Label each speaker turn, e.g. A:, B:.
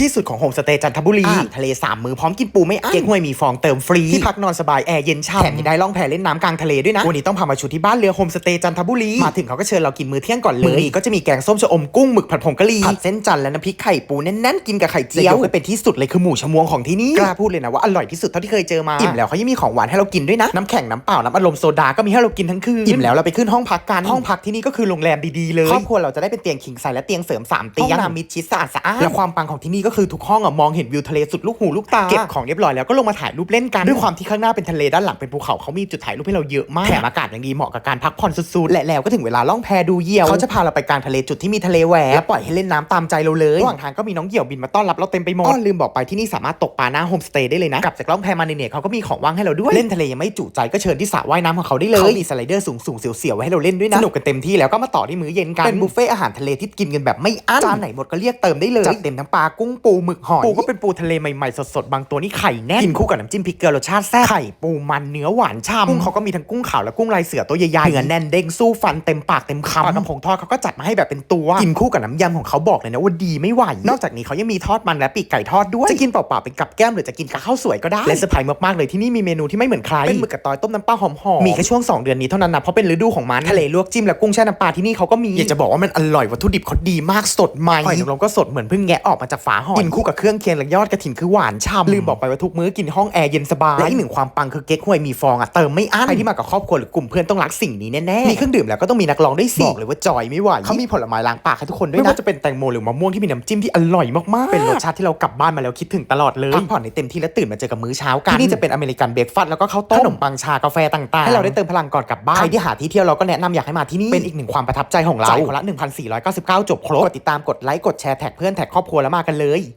A: ที่สุดของโฮมสเตย์จันทบุรีอาหารทะเลสามมือพร้อมกินปูไม่อั้นเก๊กฮวยมีฟองเติมฟรี ที่พักนอนสบายแอร์เย็นช่ำแถมยังได้ล่องแพเล่นน้ำกลางทะเลด้วยนะ วันนี้ต้องพามาชูที่บ้านเรือโฮมสเตย์จันทบุรี มาถึงเขาก็เชิญเรากินมื้อเที่ยงก่อนเลยมื้อนี้ก็จะมีแกงส้มชะอมกุ้งหมึกผัดผงกะหรี่ผัดเส้นจันทร์และน้ำพริกไข่ปูแน่นๆกินกับไข่เจียวและยกไปเป็นที่สุดเลยคือหมูชะมวงของที่นี่กล้าพูดเลยนะว่าอร่อยที่สุดเท่าที่เคยเจอมาอิ่มแล้วเขายังมีของหวานให้เรากินด้วยนะน้ำแข็งน้ำเปล่าน้ำอัดลมโซดาก็มีให้เรากินทั้งคืนอิ่มแล้วเราไปขึ้นห้องพักกันห้องพักที่นี่ก็คือโรงแรมดีๆเลยครอบครัวเราจะได้เป็นเตียงคิงไซส์และเตียงเสริมสามเตียงห้องน้ำมิดชิดสะอาดสะอาดและความปังของที่นี่ก็คือทุกห้องอะมองเห็นวิวทะเลสุดลูกหูลูกตาเก็บของเรียบร้อยแล้วก็ลงมาถ่ายรูปเล่นกันด้วยความที่ข้างหน้าเป็นทะเลด้านหลังเป็นภูเขาเขามีจุดถ่ายรูปให้เราเยอะมากแถมอากาศยังดีเหมาะกับการพักผ่อนสุดๆและแล้วก็ถึงเวลาล่องแพดูเหยี่ยวเขาจะพาเราไปกลางทะเลจุดที่มีทะเลแหวกและปล่อยให้เล่นน้ำตามใจเราเลยระหว่างทางก็มีน้องเหยี่ยวบินมาต้อนรับเราเต็มไปหมดอ้อลืมบอกไปที่นี่สามารถตกปลาหน้าโฮมสเตย์ได้เลยนะกลับจากล่องแพมาเนี่ยเขาก็มีของว่างให้เราด้วยเล่นทะเลยังไม่จุใจก็เชิญที่สระว่ายน้ำของเขาได้เลยเขามีสไลเดอร์สูงๆเสียวๆไว้ให้เราเล่นด้วยนะสนุกกันเต็มที่แล้วก็มาต่อที่มื้อเย็นกันเป็นบุฟเฟ่อาหารทะเลที่กินกันแบบไม่อั้นจานไหนหมดก็เรียกเติมได้เลยจัดเต็มทั้งปลากุ้งปูหมึกหอยปูก็เป็นปูทะเลใหม่ๆสดๆบางตัวนี่ไข่แน่นกินคู่กับน้ำจิ้มพริกเกลือรสชาติแซ่บไข่ปูมันเนื้อหวานฉ่ำกุ้งเขาก็มีทั้งกุ้งขาวและกุ้งลายเสือตัวใหญ่ๆเนื้อแน่นเด้งสู้ฟันเต็มปากเต็มคำปลากระพงทอดเขาก็จัดมาให้แบบเป็นตัวกินคู่กับน้ำยำของเขาบอกเลยนะว่าดีไม่ไหวนอกจากนี้เขายังมีทอดมันและปีกไก่ทอดด้วยจะกินเปล่าๆเป็นกับแก้มหรือจะกินกับข้าวสวยก็ได้และเซอร์ไพรส์มากๆเลยที่นี่มีเมนูที่ไม่เหมือนใครเป็นหมึกกระตอยต้มน้ำปลาหอมๆมีแค่ช่วง 2 เดือนนี้เท่านั้นนะเพราะเป็นฤดูของมันทะเลลวกจิ้มและกุ้งแช่น้ำปลาที่นี่เขาก็มีอยากจะบอกว่ามันอร่อยวัตถุดิบเขาดีมากสดใหม่หอยนางรมก็สดเหมือนเพิ่งแงะออกมาจากฝาหอยกินคู่กับเครื่องเคียงและยอดกระถิ่นคือหวานฉ่ำลืมบอกไปว่าทุกมื้อกินห้องแอร์เย็นสบาย และอีกหนึ่งความปังคือเก๊กฮวยมีฟองอะเติมไม่อั้นใครที่มากับครอบครัวหรือกลุ่มเพื่อนต้องรักสิ่งนี้แน่ๆมีเครื่องดื่มแล้วก็ต้องมีนักร้องได้วยสิบอกเลยว่าจอยไม่ไหวเขามีผลไม้ล้างปากให้ทุกคนด้วยนะไม่ว่าจะเป็นแตงโมหรือมะม่วงที่มีน้ำจิ้มที่อร่อยมากๆเป็นรสชาติที่เรากลับบ้านมาแล้วคิดถึงตลอดเลยพักผ่อนในเต็มที่และตื่นมาเจอกับมื้อเช้ากันที่นี่จะเป็นอเมริกันเบรกฟาสต์แล้วก็ข้าวต้มขนมปังชากาแฟต่างๆให้เราได้เติมพลังก่อนกลับบ้านใครที่หาที่เที่ยวเราก็แนะนำอยากให้มาที่นี่เป็นอีกหนึ่งความประทับใจของเราจ่ายคนละ 1,499 จบครบกดติดตามกดไลค์กดแชร์แท็กเพื่อนแท็กครอบครัวแล้วมากันเลย以